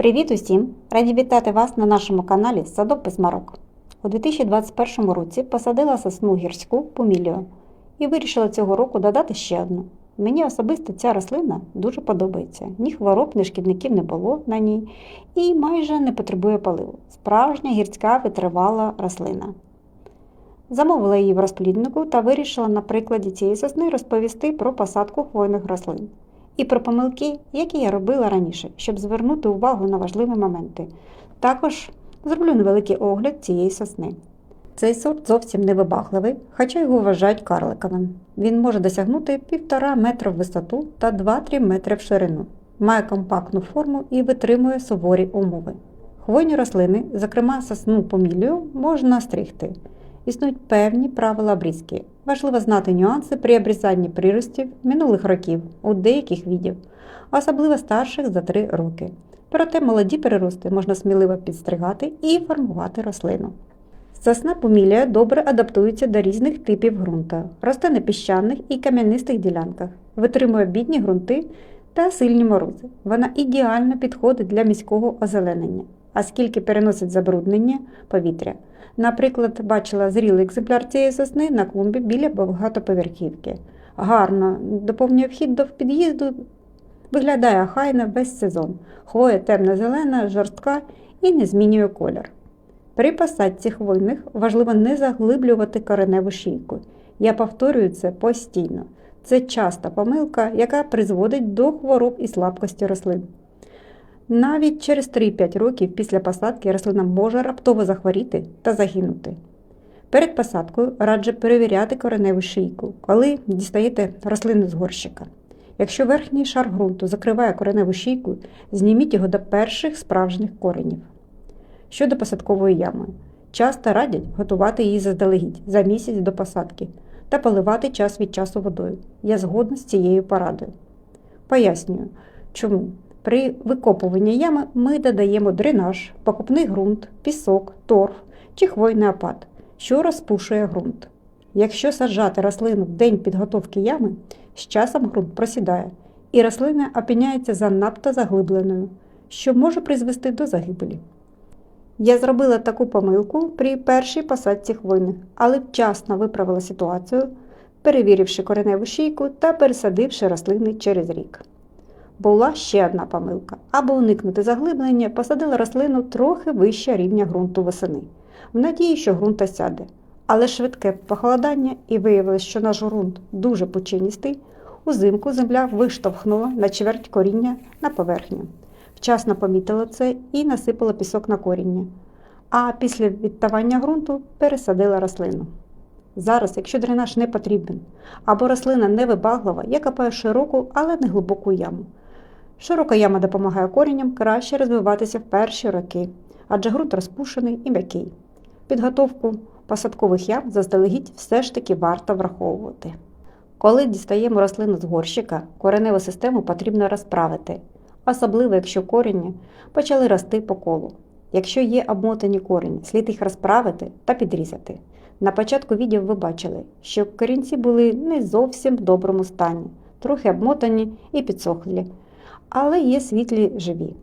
Привіт усім! Раді вітати вас на нашому каналі Садок без марок. У 2021 році посадила сосну гірську помілію і вирішила цього року додати ще одну. Мені особисто ця рослина дуже подобається. Ні хвороб, ні шкідників не було на ній і майже не потребує поливу. Справжня гірська витривала рослина. Замовила її в розпліднику та вирішила на прикладі цієї сосни розповісти про посадку хвойних рослин і про помилки, які я робила раніше, щоб звернути увагу на важливі моменти. Також зроблю невеликий огляд цієї сосни. Цей сорт зовсім не вибагливий, хоча його вважають карликовим. Він може досягнути 1,5 метра в висоту та 2-3 метри в ширину. Має компактну форму і витримує суворі умови. Хвойні рослини, зокрема сосну помілію, можна стригти. Існують певні правила обрізки. Важливо знати нюанси при обрізанні приростів минулих років у деяких видів, особливо старших за 3 роки. Проте молоді перерости можна сміливо підстригати і формувати рослину. Сосна помілія добре адаптується до різних типів ґрунта, росте на піщаних і кам'янистих ділянках, витримує бідні ґрунти та сильні морози. Вона ідеально підходить для міського озеленення, оскільки переносить забруднення повітря. Наприклад, бачила зрілий екземпляр цієї сосни на клумбі біля багатоповерхівки. Гарно доповнює вхід до під'їзду, виглядає хайно весь сезон. Хвоя темно-зелена, жорстка і не змінює колір. При посадці хвойних важливо не заглиблювати кореневу шийку. Я повторюю це постійно. Це часта помилка, яка призводить до хвороб і слабкості рослин. Навіть через 3-5 років після посадки рослина може раптово захворіти та загинути. Перед посадкою раджу перевіряти кореневу шийку, коли дістаєте рослину з горщика. Якщо верхній шар ґрунту закриває кореневу шийку, зніміть його до перших справжніх коренів. Щодо посадкової ями, часто радять готувати її заздалегідь за місяць до посадки та поливати час від часу водою. Я згодна з цією порадою. Пояснюю, чому. При викопуванні ями ми додаємо дренаж, покупний ґрунт, пісок, торф чи хвойний опад, що розпушує ґрунт. Якщо саджати рослину в день підготовки ями, з часом ґрунт просідає, і рослина опиняється занадто заглибленою, що може призвести до загибелі. Я зробила таку помилку при першій посадці хвойних, але вчасно виправила ситуацію, перевіривши кореневу шийку та пересадивши рослини через рік. Була ще одна помилка. Аби уникнути заглиблення, посадила рослину трохи вище рівня ґрунту восени, в надії, що ґрунт осяде. Але швидке похолодання і виявилось, що наш ґрунт дуже пучиністий, узимку земля виштовхнула на чверть коріння на поверхню. Вчасно помітила це і насипала пісок на коріння. А після відтавання ґрунту пересадила рослину. Зараз, якщо дренаж не потрібен, або рослина невибаглива, я копаю широку, але не глибоку яму. Широка яма допомагає корінням краще розвиватися в перші роки, адже ґрунт розпушений і м'який. Підготовку посадкових ям заздалегідь все ж таки варто враховувати. Коли дістаємо рослину з горщика, кореневу систему потрібно розправити, особливо якщо корені почали рости по колу. Якщо є обмотані корені, слід їх розправити та підрізати. На початку відео ви бачили, що корінці були не зовсім в доброму стані, трохи обмотані і підсохлі, але є світлі живі.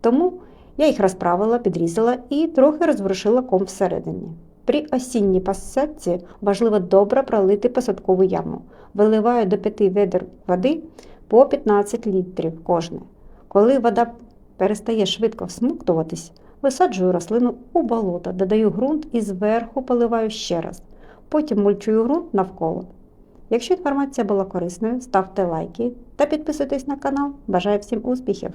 Тому я їх розправила, підрізала і трохи розворушила ком всередині. При осінній посадці важливо добре пролити посадкову яму. Виливаю до 5 ведер води по 15 літрів кожне. Коли вода перестає швидко всмоктуватись, висаджую рослину у болото, додаю ґрунт і зверху поливаю ще раз. Потім мульчую ґрунт навколо. Якщо інформація була корисною, ставте лайки та підписуйтесь на канал. Бажаю всім успіхів!